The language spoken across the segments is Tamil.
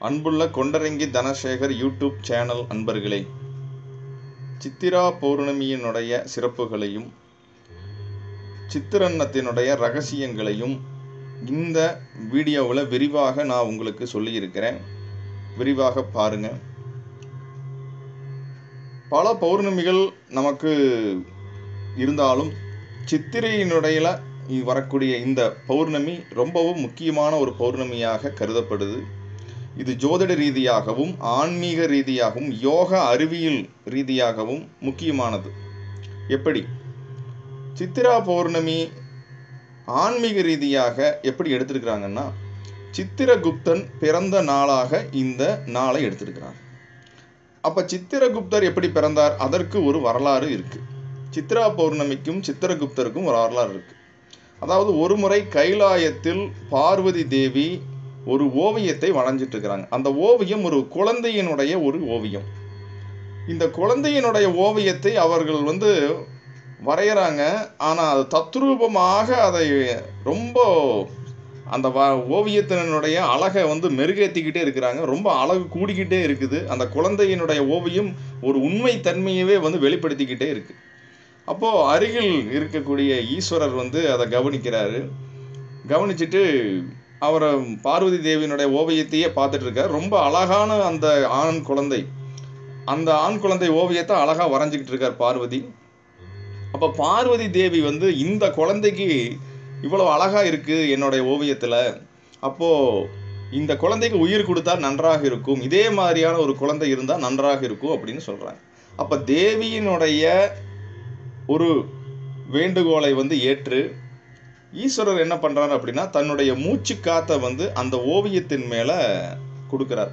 அன்புள்ள கொண்டரங்கி தனசேகர் யூடியூப் சேனல் அன்பர்களே சித்திரா பௌர்ணமியினுடைய சிறப்புகளையும் சித்திரன்னத்தினுடைய ரகசியங்களையும் இந்த வீடியோவில் விரிவாக நான் உங்களுக்கு சொல்லியிருக்கிறேன். விரிவாக பாருங்க. பல பௌர்ணமிகள் நமக்கு இருந்தாலும் சித்திரையினுடைய வரக்கூடிய இந்த பௌர்ணமி ரொம்பவும் முக்கியமான ஒரு பௌர்ணமியாக கருதப்படுது. இது ஜோதிட ரீதியாகவும் ஆன்மீக ரீதியாகவும் யோக அறிவியல் ரீதியாகவும் முக்கியமானது. எப்படி? சித்திரா பௌர்ணமி ஆன்மீக ரீதியாக எப்படி எடுத்திருக்கிறாங்கன்னா சித்திரகுப்தன் பிறந்த நாளாக இந்த நாளை எடுத்திருக்கிறாங்க அப்போ சித்திரகுப்தர் எப்படி பிறந்தார்? அதற்கு ஒரு வரலாறு இருக்குது சித்ரா பௌர்ணமிக்கும் சித்திரகுப்தருக்கும் ஒரு வரலாறு இருக்குது அதாவது ஒரு முறை கைலாயத்தில் பார்வதி தேவி ஒரு ஓவியத்தை வரைஞ்சிட்டு இருக்கிறாங்க அந்த ஓவியம் ஒரு குழந்தையினுடைய ஒரு ஓவியம். இந்த குழந்தையினுடைய ஓவியத்தை அவர்கள் வந்து வரைகிறாங்க ஆனால் அது தத்ரூபமாக அதை ரொம்ப அந்த வ ஓவியத்தினுடைய அழகை வந்து மெருகேற்றிக்கிட்டே இருக்கிறாங்க. ரொம்ப அழகு கூடிக்கிட்டே இருக்குது. அந்த குழந்தையினுடைய ஓவியம் ஒரு உண்மை தன்மையவே வந்து வெளிப்படுத்திக்கிட்டே இருக்கு. அப்போது அருகில் இருக்கக்கூடிய ஈஸ்வரர் வந்து அதை கவனிக்கிறாரு. கவனிச்சுட்டு அவரை பார்வதி தேவியினுடைய ஓவியத்தையே பார்த்துட்டு இருக்கார். ரொம்ப அழகான அந்த ஆண் குழந்தை. அந்த ஆண் குழந்தை ஓவியத்தை அழகாக வரைஞ்சிக்கிட்டு இருக்கார் பார்வதி. அப்போ பார்வதி தேவி வந்து இந்த குழந்தைக்கு இவ்வளோ அழகாக இருக்குது என்னுடைய ஓவியத்தில். அப்போது இந்த குழந்தைக்கு உயிர் கொடுத்தா நன்றாக இருக்கும். இதே மாதிரியான ஒரு குழந்தை இருந்தால் நன்றாக இருக்கும் அப்படின்னு சொல்கிறாங்க அப்போ தேவியினுடைய ஒரு வேண்டுகோளை வந்து ஏற்று ஈஸ்வரர் என்ன பண்ணுறாரு அப்படின்னா தன்னுடைய மூச்சு காற்றை வந்து அந்த ஓவியத்தின் மேலே கொடுக்குறார்.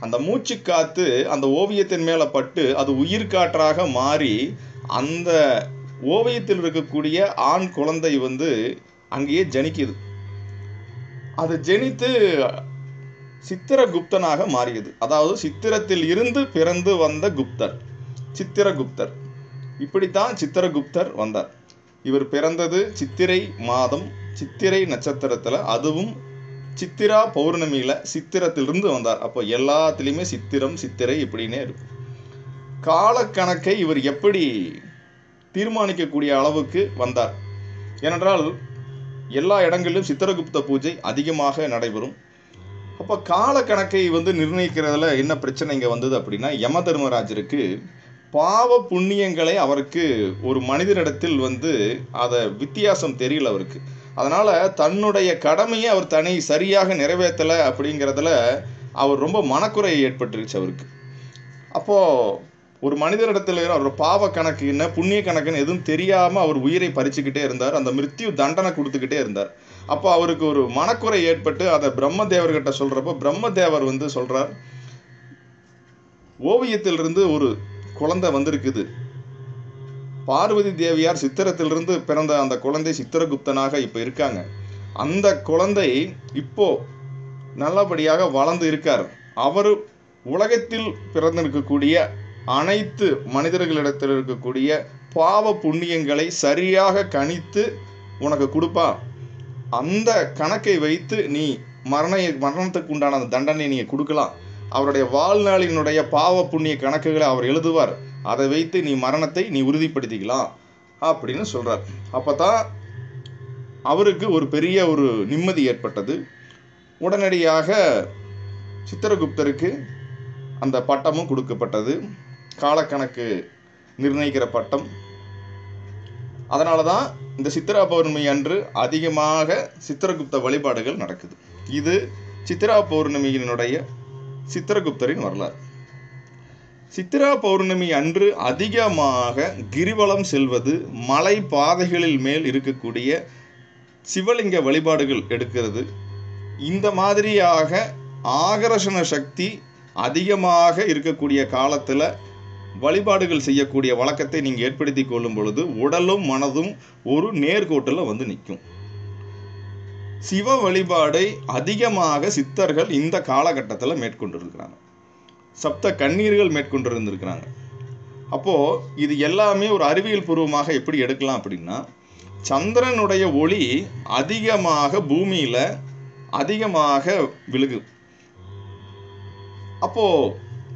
அந்த மூச்சு காற்று அந்த ஓவியத்தின் மேலே பட்டு அது உயிர் காற்றாக மாறி அந்த ஓவியத்தில் இருக்கக்கூடிய ஆண் குழந்தை வந்து அங்கேயே ஜனிக்குது. அது ஜனித்து சித்திரகுப்தனாக மாறியது. அதாவது சித்திரத்தில் இருந்து பிறந்து வந்த குப்தர். சித்திரகுப்தர். இப்படித்தான் சித்திரகுப்தர் வந்தார். இவர் பிறந்தது சித்திரை மாதம் சித்திரை நட்சத்திரத்தில். அதுவும் சித்திரா பௌர்ணமியில் சித்திரத்திலிருந்து வந்தார். அப்போ எல்லாத்துலேயுமே சித்திரம் சித்திரை இப்படின்னே இருக்கும். காலக்கணக்கை இவர் எப்படி தீர்மானிக்கக்கூடிய அளவுக்கு வந்தார்? ஏனென்றால் எல்லா இடங்களிலும் சித்திரகுப்த பூஜை அதிகமாக நடைபெறும். அப்போ காலக்கணக்கை வந்து நிர்ணயிக்கிறதுல என்ன பிரச்சனை இங்கே வந்தது அப்படின்னா யம தர்மராஜருக்கு பாவ புண்ணியங்களை அவருக்கு ஒரு மனிதனிடத்தில் வந்து அதை வித்தியாசம் தெரியல அவருக்கு. அதனால் தன்னுடைய கடமையை அவர் தனி சரியாக நிறைவேற்றலை அப்படிங்கிறதுல அவர் ரொம்ப மனக்குறை ஏற்பட்டுருச்சு அவருக்கு. அப்போது ஒரு மனிதனிடத்தில் அவர் பாவ கணக்கு என்ன புண்ணிய கணக்குன்னு எதுவும் தெரியாமல் அவர் உயிரை பறிச்சுக்கிட்டே இருந்தார். அந்த மிருத்யு தண்டனை கொடுத்துக்கிட்டே இருந்தார். அப்போ அவருக்கு ஒரு மனக்குறை ஏற்பட்டு அதை பிரம்மதேவர்கிட்ட சொல்கிறப்போ பிரம்மதேவர் வந்து சொல்கிறார் ஓவியத்திலிருந்து ஒரு குழந்தை வந்திருக்குது. பார்வதி தேவியார் சித்திரத்திலிருந்து பிறந்த அந்த குழந்தை சித்திரகுப்தனாக இப்போ இருக்காங்க. அந்த குழந்தை இப்போ நல்லபடியாக வளர்ந்து இருக்கார். அவர் உலகத்தில் பிறந்திருக்கக்கூடிய அனைத்து மனிதர்களிடத்தில் இருக்கக்கூடிய பாவ புண்ணியங்களை சரியாக கணித்து உனக்கு கொடுப்பா. அந்த கணக்கை வைத்து நீ மரண மரணத்துக்கு உண்டான அந்த தண்டனை நீங்கள் கொடுக்கலாம். அவருடைய வாழ்நாளினுடைய பாவ புண்ணிய கணக்குகளை அவர் எழுதுவார். அதை வைத்து நீ மரணத்தை நீ உறுதிப்படுத்திக்கலாம் அப்படின்னு சொல்கிறார் அப்போ தான் அவருக்கு ஒரு பெரிய ஒரு நிம்மதி ஏற்பட்டது. உடனடியாக சித்திரகுப்தருக்கு அந்த பட்டமும் கொடுக்கப்பட்டது. காலக்கணக்கு நிர்ணயிக்கிற பட்டம். அதனால தான் இந்த சித்திரா பௌர்ணமி அன்று அதிகமாக சித்திரகுப்த வழிபாடுகள் நடக்குது. இது சித்திரா பௌர்ணமியினுடைய சித்திரகுப்தரின் வரலாறு. சித்திரா பௌர்ணமி அன்று அதிகமாக கிரிவலம் செல்வது மலை பாதைகளில் மேல் இருக்கக்கூடிய சிவலிங்க வழிபாடுகள் எடுக்கிறது. இந்த மாதிரியாக ஆகர்ஷண சக்தி அதிகமாக இருக்கக்கூடிய காலத்தில் வழிபாடுகள் செய்யக்கூடிய வழக்கத்தை நீங்கள் ஏற்படுத்தி கொள்ளும் பொழுது உடலும் மனதும் ஒரு நேர்கோட்டில் வந்து நிற்கும். சிவ வழிபாடை அதிகமாக சித்தர்கள் இந்த காலகட்டத்தில் மேற்கொண்டிருக்கிறாங்க. சப்த கண்ணீர்கள் மேற்கொண்டிருந்திருக்கிறாங்க. அப்போது இது எல்லாமே ஒரு அறிவியல் பூர்வமாக எப்படி எடுக்கலாம் அப்படின்னா சந்திரனுடைய ஒளி அதிகமாக பூமியில் அதிகமாக விழுகு அப்போது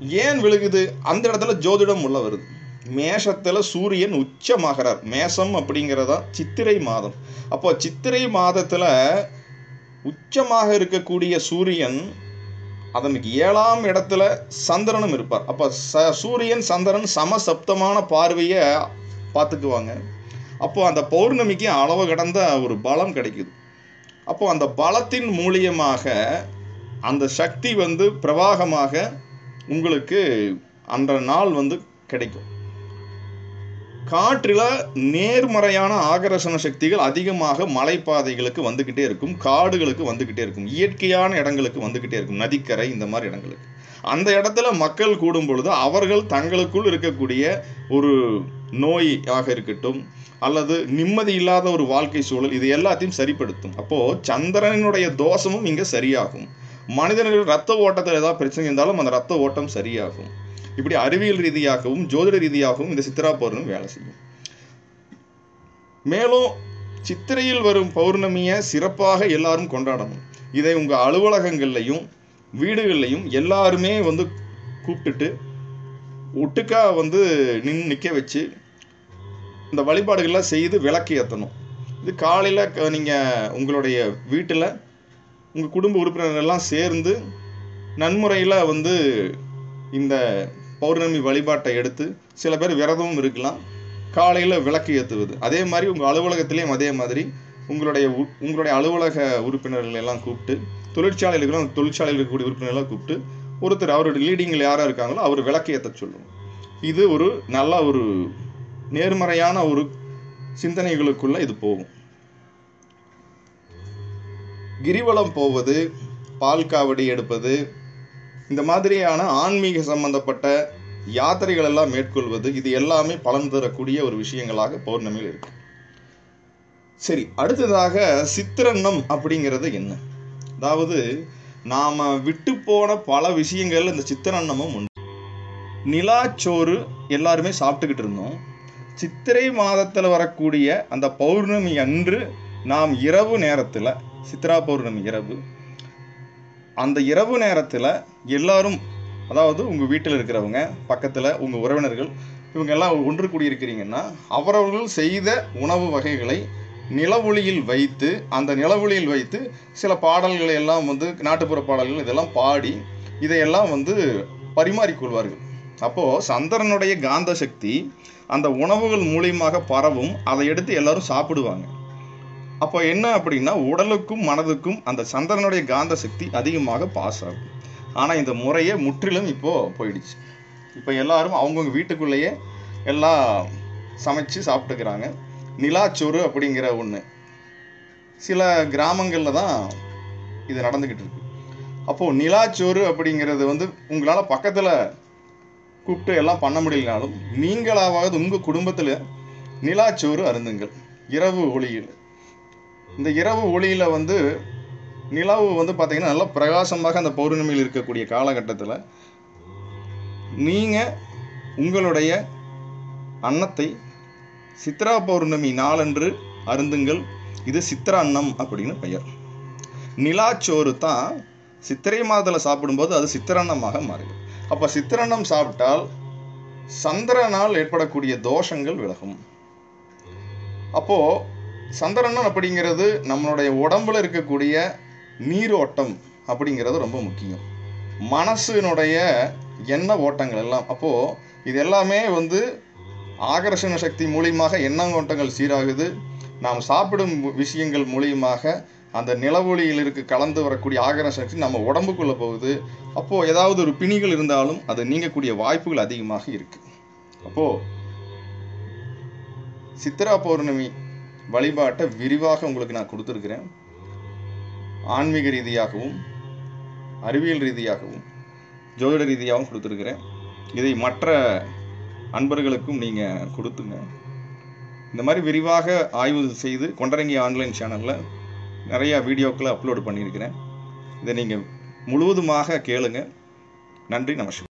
ஏன் விழுகுது? அந்த இடத்துல ஜோதிடம் உள்ள வருது. மேஷத்தில் சூரியன் உச்சமாகிறார். மேஷம் அப்படிங்கிறதா சித்திரை மாதம். அப்போ சித்திரை மாதத்தில் உச்சமாக இருக்கக்கூடிய சூரியன் அதனுக்கு ஏழாம் இடத்துல சந்திரனும் இருப்பார். அப்போ ச சூரியன் சந்திரன் சமசப்தமான பார்வையை பார்த்துக்குவாங்க. அப்போ அந்த பௌர்ணமிக்கு அளவு கடந்த ஒரு பலம் கிடைக்குது. அப்போ அந்த பலத்தின் மூலியமாக அந்த சக்தி வந்து பிரவாகமாக உங்களுக்கு அன்ற நாள் வந்து கிடைக்கும். காற்றில் நேர்மறையான ஆகர்ஷண சக்திகள் அதிகமாக மலைப்பாதைகளுக்கு வந்துக்கிட்டே இருக்கும் காடுகளுக்கு வந்துக்கிட்டே இருக்கும் இயற்கையான இடங்களுக்கு வந்துக்கிட்டே இருக்கும் நதிக்கரை இந்த மாதிரி இடங்களுக்கு. அந்த இடத்துல மக்கள் கூடும் பொழுது அவர்கள் தங்களுக்குள் இருக்கக்கூடிய ஒரு நோயாக இருக்கட்டும் அல்லது நிம்மதி இல்லாத ஒரு வாழ்க்கை சூழல் இது எல்லாத்தையும் சரிப்படுத்தும். அப்போது சந்திரனுடைய தோஷமும் இங்கே சரியாகும். மனிதர்கள் ரத்த ஓட்டத்தில் ஏதாவது பிரச்சனை இருந்தாலும் அந்த ரத்த ஓட்டம் சரியாகும். இப்படி அறிவியல் ரீதியாகவும் ஜோதிட ரீதியாகவும் இந்த சித்திரா பௌர்ணமி வேலை செய்யும். மேலும் சித்திரையில் வரும் பௌர்ணமியை சிறப்பாக எல்லாரும் கொண்டாடணும். இதை உங்க அலுவலகங்கள்லையும் வீடுகள்லையும் எல்லாருமே வந்து கூப்பிட்டுட்டு ஒட்டுக்கா வந்து நின் நிற்க வச்சு இந்த வழிபாடுகள்லாம் செய்து விளக்கு ஏற்றணும் இது காலையில் நீங்கள் உங்களுடைய வீட்டில் உங்கள் குடும்ப உறுப்பினர்கள் எல்லாம் சேர்ந்து நன்முறையில் வந்து இந்த பௌர்ணமி வழிபாட்டை எடுத்து சில பேர் விரதமும் இருக்கலாம். காலையில் விளக்கு ஏற்றுவது அதே மாதிரி உங்கள் அலுவலகத்திலையும் அதே மாதிரி உங்களுடைய உ- உங்களுடைய அலுவலக உறுப்பினர்கள் எல்லாம் கூப்பிட்டு தொழிற்சாலையில் இருக்கிற தொழிற்சாலையில் இருக்கக்கூடிய உறுப்பினர்களை கூப்பிட்டு ஒருத்தர் அவருடைய லீடிங்கில் யாராக இருக்காங்களோ அவர் விளக்கு ஏற்ற சொல்லுவோம். இது ஒரு நல்ல ஒரு நேர்மறையான ஒரு சிந்தனைகளுக்குள்ளே இது போகும். கிரிவலம் போவது பால் காவடி எடுப்பது இந்த மாதிரியான ஆன்மீக சம்பந்தப்பட்ட யாத்திரைகள் எல்லாம் மேற்கொள்வது இது எல்லாமே பலன் தரக்கூடிய ஒரு விஷயங்களாக பௌர்ணமியில் இருக்கு. சரி அடுத்ததாக சித்திரன்னம் அப்படிங்கிறது என்ன? அதாவது நாம விட்டு போன பல விஷயங்கள் இந்த சித்திரன்னமும் உண்டு. நிலாச்சோறு எல்லாருமே சாப்பிட்டுக்கிட்டு இருந்தோம். சித்திரை மாதத்தில் வரக்கூடிய அந்த பௌர்ணமி அன்று நாம் இரவு நேரத்தில் சித்ரா பௌர்ணமி இரவு அந்த இரவு நேரத்தில் எல்லாரும் அதாவது உங்கள் வீட்டில் இருக்கிறவங்க பக்கத்தில் உங்கள் உறவினர்கள் இவங்க எல்லாம் ஒன்று கூடியிருக்கிறீங்கன்னா அவரவர்கள் செய்த உணவு வகைகளை நிலவொளியில் வைத்து அந்த நிலவொளியில் வைத்து சில பாடல்களை எல்லாம் வந்து நாட்டுப்புற பாடல்கள் இதெல்லாம் பாடி இதையெல்லாம் வந்து பரிமாறிக்கொள்வார்கள் அப்போது சந்திரனுடைய காந்த சக்தி அந்த உணவுகள் மூலியமாக பரவும் அதை எடுத்து எல்லாரும் சாப்பிடுவாங்க. அப்போ என்ன அப்படின்னா உடலுக்கும் மனதுக்கும் அந்த சந்திரனுடைய காந்த சக்தி அதிகமாக பாஸ் ஆகும். ஆனால் இந்த முறையே முற்றிலும் இப்போது போயிடுச்சு. இப்போ எல்லாரும் அவங்கவுங்க வீட்டுக்குள்ளேயே எல்லாம் சமைச்சு சாப்பிட்டுக்கிறாங்க. நிலாச்சோறு அப்படிங்கிற ஒன்று சில கிராமங்களில் தான் இது நடந்துக்கிட்டு இருக்கு. அப்போது நிலாச்சோறு அப்படிங்கிறது வந்து உங்களால் பக்கத்தில் கூப்பிட்டு எல்லாம் பண்ண முடியலனாலும் நீங்களாவது உங்கள் குடும்பத்தில் நிலாச்சோறு அருந்துங்கள். இரவு ஒளியில். இந்த இரவு ஒளியில் வந்து நிலவு வந்து பார்த்திங்கன்னா நல்லா பிரகாசமாக அந்த பௌர்ணமியில் இருக்கக்கூடிய காலகட்டத்தில் நீங்கள் உங்களுடைய அன்னத்தை சித்ரா பௌர்ணமி நாளன்று அருந்துங்கள். இது சித்திர அன்னம் அப்படின்னு பெயர். நிலாச்சோறு தான் சித்திரை மாதத்தில் சாப்பிடும்போது அது சித்திரன்னமாக மாறிடும் அப்போ சித்திரன்னம் சாப்பிட்டால் சந்திரனால் ஏற்படக்கூடிய தோஷங்கள் விலகும். அப்போது சந்திரனம் அப்படிங்கிறது நம்மளுடைய உடம்புல இருக்கக்கூடிய நீரோட்டம் அப்படிங்கிறது ரொம்ப முக்கியம். மனசினுடைய எண்ண ஓட்டங்கள் எல்லாம். அப்போ இது எல்லாமே வந்து ஆகர்ஷண சக்தி மூலியமாக எண்ண ஓட்டங்கள் சீராகுது. நாம் சாப்பிடும் விஷயங்கள் மூலியமாக அந்த நிலவொளியில் இருக்க கலந்து வரக்கூடிய ஆகரண சக்தி நம்ம உடம்புக்குள்ளே போகுது. அப்போது ஏதாவது ஒரு பிணிகள் இருந்தாலும் அது நீங்கக்கூடிய வாய்ப்புகள் அதிகமாக இருக்குது அப்போது சித்ரா பௌர்ணமி வழிபாட்டை விரிவாக உங்களுக்கு நான் கொடுத்துருக்கிறேன். ஆன்மீக ரீதியாகவும் அறிவியல் ரீதியாகவும் ஜோதிட ரீதியாகவும் கொடுத்துருக்கிறேன். இதை மற்ற அன்பர்களுக்கும் நீங்கள் கொடுத்துங்க. இந்த மாதிரி விரிவாக ஆய்வு செய்து கொண்டரங்கி ஆன்லைன் சேனலில் நிறையா வீடியோக்களை அப்லோடு பண்ணியிருக்கிறேன். இதை நீங்கள் முழுவதுமாக கேளுங்க. நன்றி நமஸ்கார்